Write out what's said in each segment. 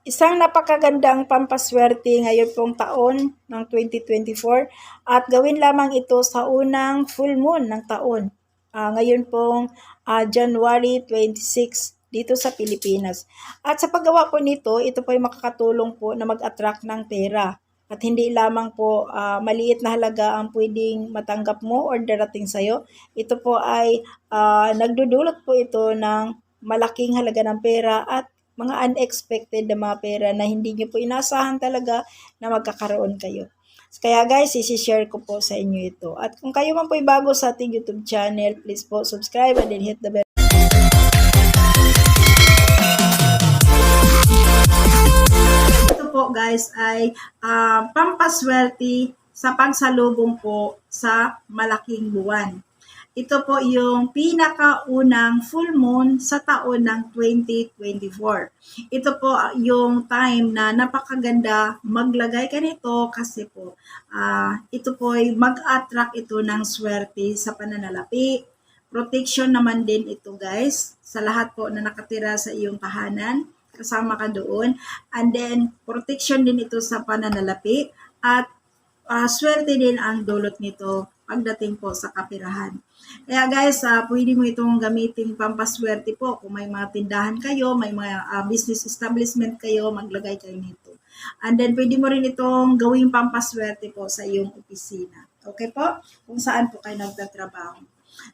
Isang napakagandang pampaswerte ngayon pong taon ng 2024 at gawin lamang ito sa unang full moon ng taon. Ah, ngayon pong ah, January 26 dito sa Pilipinas. At sa paggawa po nito, ito po ay makakatulong po na mag-attract ng pera. At hindi lamang po ah, maliit na halaga ang pwedeng matanggap mo or darating sa'yo. Ito po ay ah, nagdudulot po ito ng malaking halaga ng pera at mga unexpected na mga pera na hindi nyo po inasahan talaga na magkakaroon kayo. Kaya guys, isi-share ko po sa inyo ito. At kung kayo man po ay bago sa ating YouTube channel, please po subscribe and then hit the bell. Ito po guys ay ah, pampaswerte sa pagsalubong po sa malaking buwan. Ito po yung pinakaunang full moon sa taon ng 2024. Ito po yung time na napakaganda maglagay ka nito kasi po ah, ito po ay mag-attract ito ng swerte sa pananalapi. Protection naman din ito guys sa lahat po na nakatira sa iyong tahanan kasama ka doon. And then, protection din ito sa pananalapi at ah, swerte din ang dulot nito pagdating po sa kapirahan. Kaya guys, ah, pwede mo itong gamitin pampaswerte po. Kung may mga tindahan kayo, may mga ah, business establishment kayo, maglagay kayo nito. And then, pwede mo rin itong gawing pampaswerte po sa iyong opisina. Okay po? Kung saan po kayo nagtatrabaho.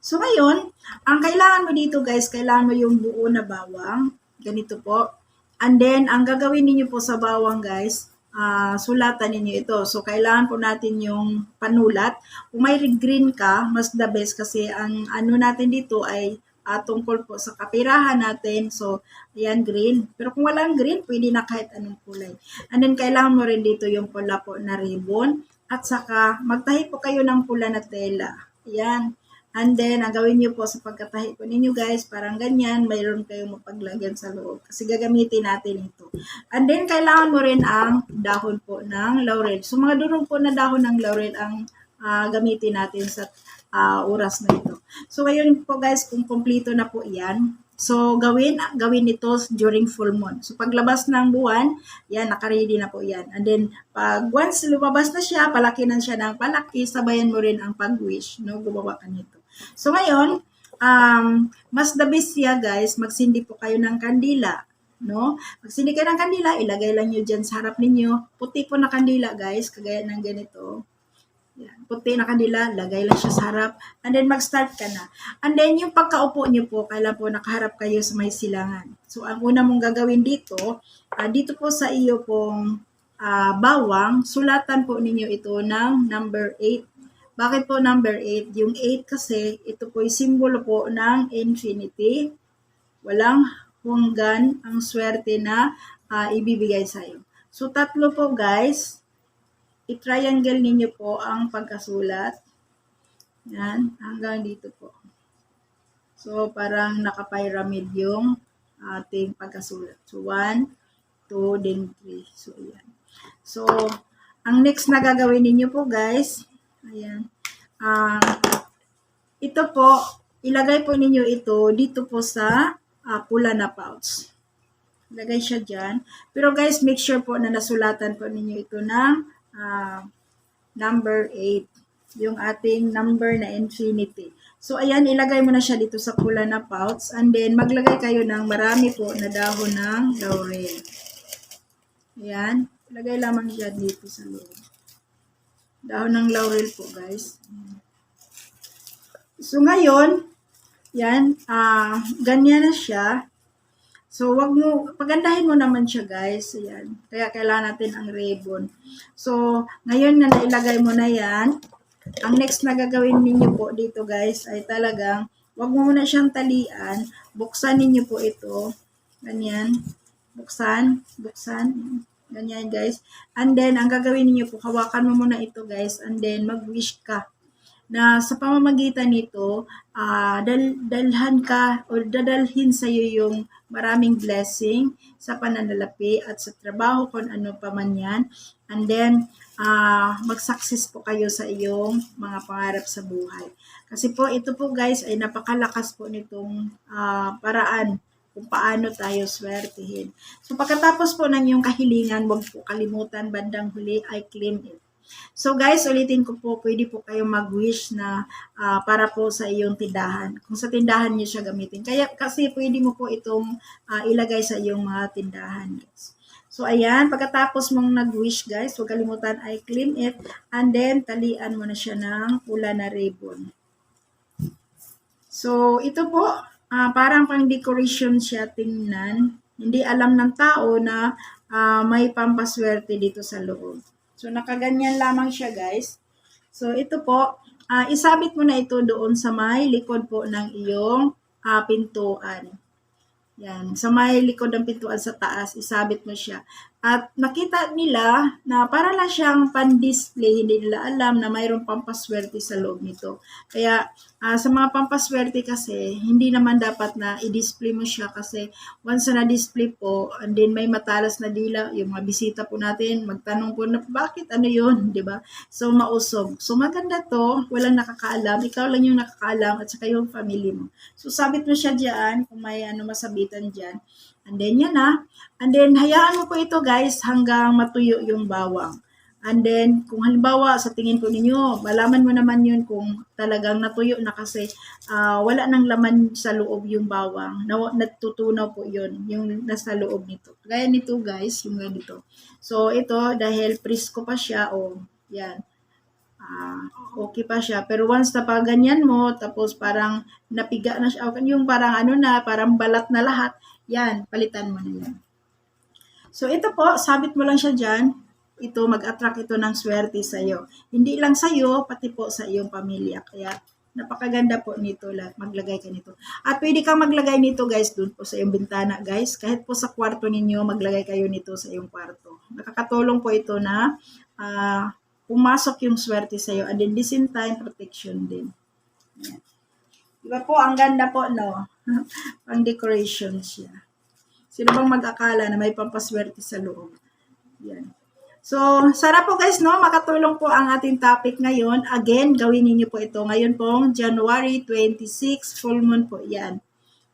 So, ngayon, ang kailangan mo dito guys, kailangan mo yung buo na bawang. Ganito po. And then, ang gagawin ninyo po sa bawang guys, ah, sulatan ninyo ito. So, kailangan po natin yung panulat. Kung may green ka, mas the best kasi ang ano natin dito ay ah, tungkol po sa kapirahan natin. So, ayan, green. Pero kung walang green, pwede na kahit anong kulay. And then, kailangan mo rin dito yung pula po na ribbon. At saka, magtahi po kayo ng pula na tela. Ayan. And then, ang gawin nyo po sa pagkatahi po ninyo guys, parang ganyan, mayroon kayong mapaglagyan sa loob. Kasi gagamitin natin ito. And then, kailangan mo rin ang dahon po ng laurel. So, mga durong po na dahon ng laurel ang ah, gamitin natin sa ah, oras na ito. So, ngayon po guys, kung kompleto na po yan, So, gawin, gawin ito during full moon. So, paglabas ng buwan, yan, nakaready na po yan. And then, pag once lumabas na siya, palaki na siya ng palaki, sabayan mo rin ang pag-wish, no? Gumawa ka nito. So, ngayon, um, mas the best siya, guys, magsindi po kayo ng kandila. No? Magsindi kayo ng kandila, ilagay lang nyo dyan sa harap ninyo. Puti po na kandila, guys, kagaya ng ganito. Yan. Puti na kandila, lagay lang siya sa harap. And then mag-start ka na. And then yung pagkaupo niyo po, kailan po nakaharap kayo sa may silangan. So ang una mong gagawin dito, ah, dito po sa iyo pong ah, bawang, sulatan po ninyo ito ng number 8. Bakit po number 8? Yung 8 kasi, ito po yung simbolo po ng infinity. Walang hanggan ang swerte na ah, ibibigay sa iyo. So tatlo po guys, i-triangle ninyo po ang pagkasulat. Yan, hanggang dito po. So, parang naka-pyramid yung ating pagkasulat. So, 1, 2, then 3. So, ayan. So, ang next na gagawin ninyo po, guys, ayan, ah, ito po, ilagay po ninyo ito dito po sa ah, pula na pouch. Lagay siya dyan. Pero guys, make sure po na nasulatan po ninyo ito ng ah, number 8. Yung ating number na infinity. So, ayan, ilagay mo na siya dito sa pula na pouch. And then, maglagay kayo ng marami po na dahon ng laurel. Ayan. Ilagay lamang siya dito sa loob. Dahon ng laurel po, guys. So, ngayon, yan, ah, ganyan na siya. So, wag mo, pagandahin mo naman siya, guys. Ayan. Kaya kailangan natin ang ribbon. So, ngayon na nailagay mo na yan, ang next na gagawin ninyo po dito, guys, ay talagang, wag mo muna siyang talian. Buksan ninyo po ito. Ganyan. Buksan. Buksan. Ganyan, guys. And then, ang gagawin ninyo po, hawakan mo muna ito, guys. And then, mag-wish ka na sa pamamagitan nito, ah dal dalhan ka o dadalhin sa iyo yung maraming blessing sa pananalapi at sa trabaho kung ano pa man yan. And then, ah mag-success po kayo sa iyong mga pangarap sa buhay. Kasi po, ito po guys ay napakalakas po nitong ah, paraan kung paano tayo swertihin. So pagkatapos po ng iyong kahilingan, huwag po kalimutan bandang huli ay claim it. So guys, ulitin ko po, pwede po kayong mag-wish na ah, para po sa iyong tindahan. Kung sa tindahan niyo siya gamitin. Kaya kasi pwede mo po itong ah, ilagay sa iyong mga tindahan. Guys. So ayan, pagkatapos mong nag-wish guys, huwag kalimutan ay claim it and then talian mo na siya ng pula na ribbon. So ito po, ah, parang pang decoration siya tingnan. Hindi alam ng tao na ah, may pampaswerte dito sa loob. So nakaganyan lamang siya guys. So ito po, ah, isabit mo na ito doon sa may likod po ng iyong ah, pintuan. Yan, sa may likod ng pintuan sa taas, isabit mo siya. At nakita nila na para lang siyang pan-display, hindi nila alam na mayroong pampaswerte sa loob nito. Kaya ah, sa mga pampaswerte kasi, hindi naman dapat na i-display mo siya kasi once na na-display po, and then may matalas na dila, yung mga bisita po natin, magtanong po na bakit ano yun, di ba? So mausog. So maganda to, walang nakakaalam, ikaw lang yung nakakaalam at saka yung family mo. So sabit mo siya diyan kung may ano masabitan diyan. And then yan na. And then hayaan mo po ito guys hanggang matuyo yung bawang. And then kung halimbawa sa tingin po ninyo, malaman mo naman yun kung talagang natuyo na kasi ah, wala nang laman sa loob yung bawang. Na, natutunaw po yun, yung nasa loob nito. Gaya nito guys, yung ganito. So ito dahil presko pa siya, oh, yan. Ah, okay pa siya. Pero once na pag ganyan mo, tapos parang napiga na siya, yung parang ano na, parang balat na lahat, yan, palitan mo na yan. So ito po, sabit mo lang siya dyan. Ito, mag-attract ito ng swerte sa iyo. Hindi lang sa iyo, pati po sa iyong pamilya. Kaya napakaganda po nito, la- maglagay ka nito. At pwede kang maglagay nito guys, dun po sa iyong bintana guys. Kahit po sa kwarto ninyo, maglagay kayo nito sa iyong kwarto. Nakakatulong po ito na ah, pumasok yung swerte sa iyo. And then, the same time, protection din. Yan. Diba po, ang ganda po, no? Pang decoration siya. Sino bang mag-akala na may pampaswerte sa loob? Yan. So, sana po guys, no? Makatulong po ang ating topic ngayon. Again, gawin niyo po ito. Ngayon pong January 26, full moon po yan.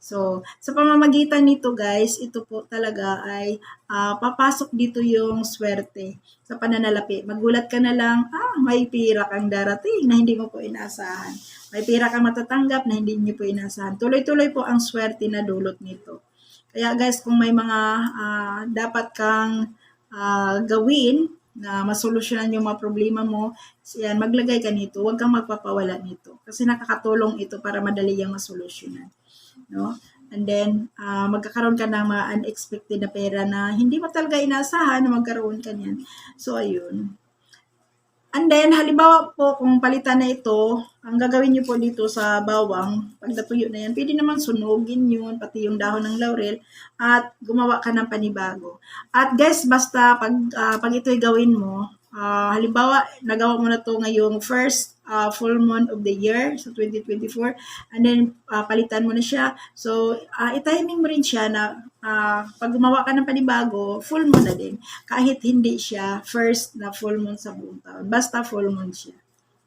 So, sa pamamagitan nito guys, ito po talaga ay ah, papasok dito yung swerte sa pananalapi. Magulat ka na lang, ah, may pira kang darating na hindi mo po inaasahan. May pira kang matatanggap na hindi niyo po inaasahan. Tuloy-tuloy po ang swerte na dulot nito. Kaya guys, kung may mga ah, dapat kang ah, gawin na masolusyonan yung mga problema mo, yan, maglagay ka nito. Huwag kang magpapawala nito. Kasi nakakatulong ito para madali yung masolusyonan. No? And then, ah, magkakaroon ka ng mga unexpected na pera na hindi mo talaga inaasahan na magkaroon ka niyan. So, ayun. And then, halimbawa po, kung palitan na ito, ang gagawin niyo po dito sa bawang, pag natuyo na yan, pwede naman sunugin yun, pati yung dahon ng laurel, at gumawa ka ng panibago. At guys, basta pag, ah, pag ito'y gawin mo, ah, halimbawa, nagawa mo na to ngayong first ah, full moon of the year, so 2024, and then ah, palitan mo na siya. So, ah, i-timing mo rin siya na ah, pag gumawa ka ng panibago, full moon na din. Kahit hindi siya first na full moon sa buong taon. Basta full moon siya.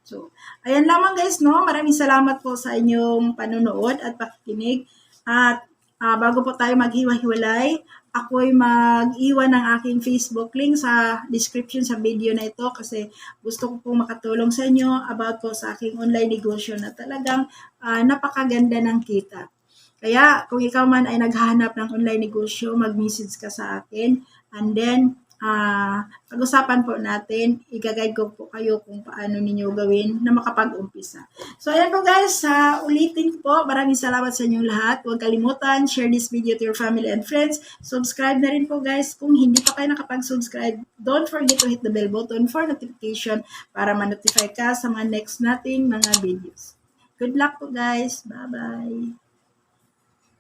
So, ayan lamang guys, no? Maraming salamat po sa inyong panonood at pakikinig. At ah, bago po tayo maghiwa-hiwalay, ako'y mag-iwan ng aking Facebook link sa description sa video na ito kasi gusto ko pong makatulong sa inyo about po sa aking online negosyo na talagang ah, napakaganda ng kita. Kaya kung ikaw man ay naghahanap ng online negosyo, mag-message ka sa akin and then ah pag-usapan po natin, i-guide ko po kayo kung paano ninyo gawin na makapag-umpisa. So ayan po guys, sa ulitin po, maraming salamat sa inyong lahat. Huwag kalimutan, share this video to your family and friends. Subscribe na rin po guys kung hindi pa kayo nakapag-subscribe. Don't forget to hit the bell button for notification para ma-notify ka sa mga next nating mga videos. Good luck po guys. Bye-bye.